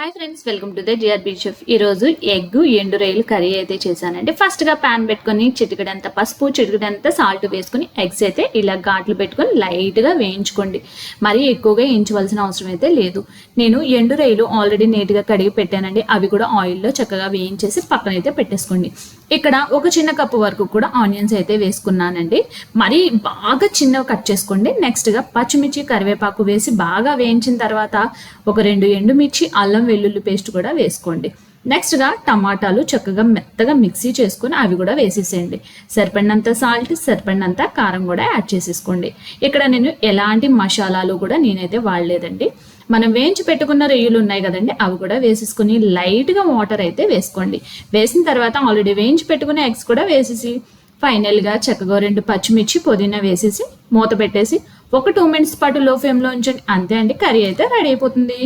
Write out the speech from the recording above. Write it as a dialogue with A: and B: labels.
A: Hi friends welcome to the GRB chef ఈరోజు egg ఎండు రొయ్యలు కర్రీ అయితే చేశానండి. ఫస్ట్గా ప్యాన్ పెట్టుకొని చిటికడంత పసుపు చిటికడంత సాల్ట్ వేసుకొని ఎగ్స్ అయితే ఇలా ఘాట్లు పెట్టుకొని లైట్గా వేయించుకోండి. మరీ ఎక్కువగా వేయించవలసిన అవసరం అయితే లేదు. నేను ఎండు రొయ్యలు ఆల్రెడీ నీట్గా కడిగి పెట్టానండి. అవి కూడా ఆయిల్లో చక్కగా వేయించేసి పక్కన అయితే పెట్టేసుకోండి. ఇక్కడ ఒక చిన్న కప్పు వరకు కూడా ఆనియన్స్ అయితే వేసుకున్నానండి. మరీ బాగా చిన్నవి కట్ చేసుకోండి. నెక్స్ట్గా పచ్చిమిర్చి కరివేపాకు వేసి బాగా వేయించిన తర్వాత ఒక రెండు ఎండుమిర్చి అల్లం వెల్లుల్లి పేస్ట్ కూడా వేసుకోండి. నెక్స్ట్గా టమాటాలు చక్కగా మెత్తగా మిక్సీ చేసుకొని అవి కూడా వేసేసేయండి. సరిపడినంత సాల్ట్ సరిపడినంత కారం కూడా యాడ్ చేసేసుకోండి. ఇక్కడ నేను ఎలాంటి మసాలాలు కూడా నేనైతే వాడలేదండి. మనం వేయించి పెట్టుకున్న రొయ్యలు ఉన్నాయి కదండి అవి కూడా వేసేసుకుని లైట్గా వాటర్ అయితే వేసుకోండి. వేసిన తర్వాత ఆల్రెడీ వేయించి పెట్టుకున్న ఎగ్స్ కూడా వేసేసి ఫైనల్గా చక్కగా రెండు పచ్చిమిర్చి పుదీనా వేసేసి మూత పెట్టేసి ఒక టూ మినిట్స్ పాటు లో ఫ్లేమ్లో ఉంచండి. అంతే అండి కర్రీ అయితే రెడీ అయిపోతుంది.